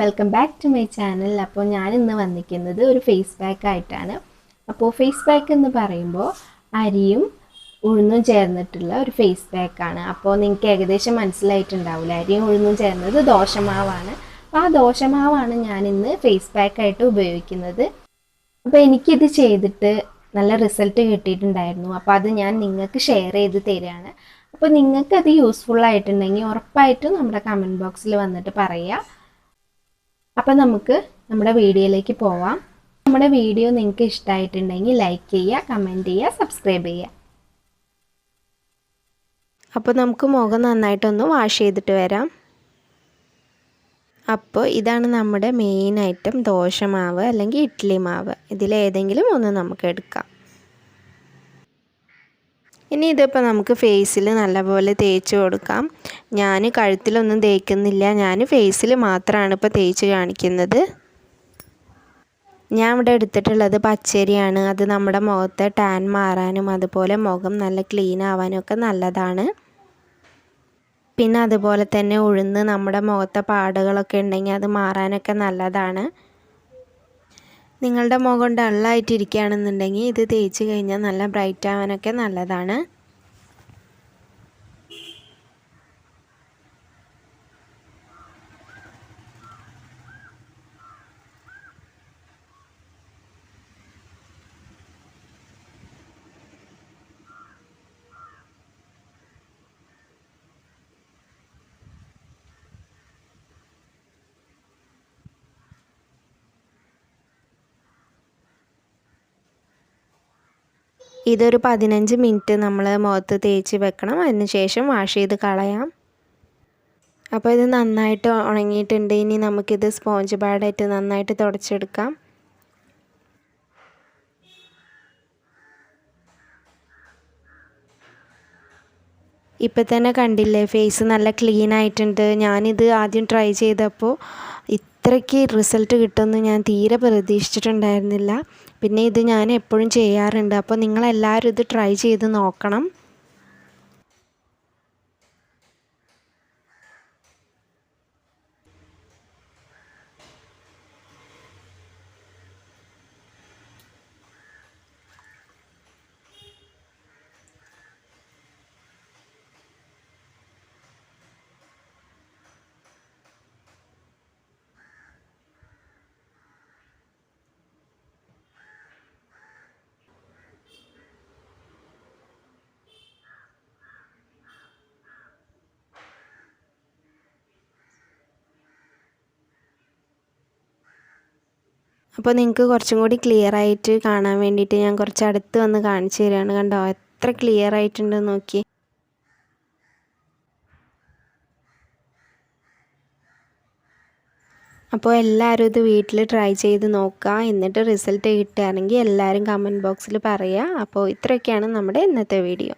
Welcome back to my channel അപ്പോൾ ഞാൻ ഇന്ന് വന്നിരിക്കുന്നത് ഒരു ഫേസ് പാക്ക് ആയിട്ടാണ്. അപ്പോൾ ഫേസ് പാക്ക് എന്ന് പറയുമ്പോൾ അരിയും ഉഴുന്നും ചേർന്നിട്ടുള്ള ഒരു ഫേസ് പാക്കാണ് അപ്പോൾ നിങ്ങൾക്ക് ഏകദേശം മനസ്സിലായിട്ടുണ്ടാവില്ല അരിയും ഉഴുന്നും ചേർന്നത് ദോശമാവാണ്. അപ്പോൾ ആ ദോശമാവാണ് ഞാൻ ഇന്ന് ഫേസ് പാക്കായിട്ട് ഉപയോഗിക്കുന്നത്. അപ്പോൾ എനിക്കിത് ചെയ്തിട്ട് നല്ല റിസൾട്ട് കിട്ടിയിട്ടുണ്ടായിരുന്നു. അപ്പോൾ അത് ഞാൻ നിങ്ങൾക്ക് ഷെയർ ചെയ്ത് തരികയാണ് അപ്പോൾ നിങ്ങൾക്കത് യൂസ്ഫുൾ ആയിട്ടുണ്ടെങ്കിൽ ഉറപ്പായിട്ടും നമ്മുടെ കമന്റ് ബോക്സിൽ വന്നിട്ട് പറയുക അപ്പോൾ നമുക്ക് നമ്മുടെ വീഡിയോയിലേക്ക് പോവാം. നമ്മുടെ വീഡിയോ നിങ്ങൾക്ക് ഇഷ്ടമായിട്ടുണ്ടെങ്കിൽ ലൈക്ക് ചെയ്യുക കമന്റ് ചെയ്യുക സബ്സ്ക്രൈബ് ചെയ്യുക. അപ്പോൾ നമുക്ക് മുഖം നന്നായിട്ടൊന്ന് വാഷ് ചെയ്തിട്ട് വരാം. അപ്പോൾ ഇതാണ് നമ്മുടെ മെയിൻ ഐറ്റം ദോശമാവ് അല്ലെങ്കിൽ ഇഡ്ഡലി മാവ്. ഇതിലേതെങ്കിലും ഒന്ന് നമുക്ക് എടുക്കാം. ഇനി ഇതിപ്പോൾ നമുക്ക് ഫേസിൽ നല്ലപോലെ തേച്ച് കൊടുക്കാം. ഞാൻ കഴുത്തിലൊന്നും തേക്കുന്നില്ല. ഞാൻ ഫേസിൽ മാത്രമാണ് ഇപ്പോൾ തേച്ച് കാണിക്കുന്നത്. ഞാൻ ഇവിടെ എടുത്തിട്ടുള്ളത് പച്ചരിയാണ്. അത് നമ്മുടെ മുഖത്തെ ടാൻ മാറാനും അതുപോലെ മുഖം നല്ല ക്ലീൻ ആവാനും ഒക്കെ നല്ലതാണ്. പിന്നെ അതുപോലെ തന്നെ ഉഴുന്ന് നമ്മുടെ മുഖത്തെ പാടുകളൊക്കെ ഉണ്ടെങ്കിൽ അത് മാറാനൊക്കെ നല്ലതാണ്. നിങ്ങളുടെ മുഖം ഡള്ളായിട്ടിരിക്കുകയാണെന്നുണ്ടെങ്കിൽ ഇത് തേച്ച് കഴിഞ്ഞാൽ നല്ല ബ്രൈറ്റ് ആവാനൊക്കെ നല്ലതാണ്. ഇതൊരു പതിനഞ്ച് മിനിറ്റ് നമ്മൾ മുഖത്ത് തേച്ച് വെക്കണം. അതിനുശേഷം വാഷ് ചെയ്ത് കളയാം. അപ്പോൾ ഇത് നന്നായിട്ട് ഉണങ്ങിയിട്ടുണ്ട്. ഇനി നമുക്കിത് സ്പോഞ്ച് പാഡായിട്ട് നന്നായിട്ട് തുടച്ചെടുക്കാം. ഇപ്പം തന്നെ കണ്ടില്ലേ ഫേസ് നല്ല ക്ലീൻ ആയിട്ടുണ്ട്. ഞാനിത് ആദ്യം ട്രൈ ചെയ്തപ്പോൾ ഇത്രയ്ക്ക് റിസൾട്ട് കിട്ടുമെന്ന് ഞാൻ തീരെ പ്രതീക്ഷിച്ചിട്ടുണ്ടായിരുന്നില്ല. പിന്നെ ഇത് ഞാൻ എപ്പോഴും ചെയ്യാറുണ്ട്. അപ്പോൾ നിങ്ങളെല്ലാവരും ഇത് ട്രൈ ചെയ്ത് നോക്കണം. അപ്പോൾ നിങ്ങൾക്ക് കുറച്ചും കൂടി ക്ലിയർ ആയിട്ട് കാണാൻ വേണ്ടിയിട്ട് ഞാൻ കുറച്ച് അടുത്ത് വന്ന് കാണിച്ചു തരികയാണ് കണ്ടോ? എത്ര ക്ലിയർ ആയിട്ടുണ്ട് നോക്കി. അപ്പോൾ എല്ലാവരും ഇത് വീട്ടിൽ ട്രൈ ചെയ്ത് നോക്കുക. എന്നിട്ട് റിസൾട്ട് കിട്ടുകയാണെങ്കിൽ എല്ലാവരും കമന്റ് ബോക്സിൽ പറയുക. അപ്പോൾ ഇത്രയൊക്കെയാണ് നമ്മുടെ ഇന്നത്തെ വീഡിയോ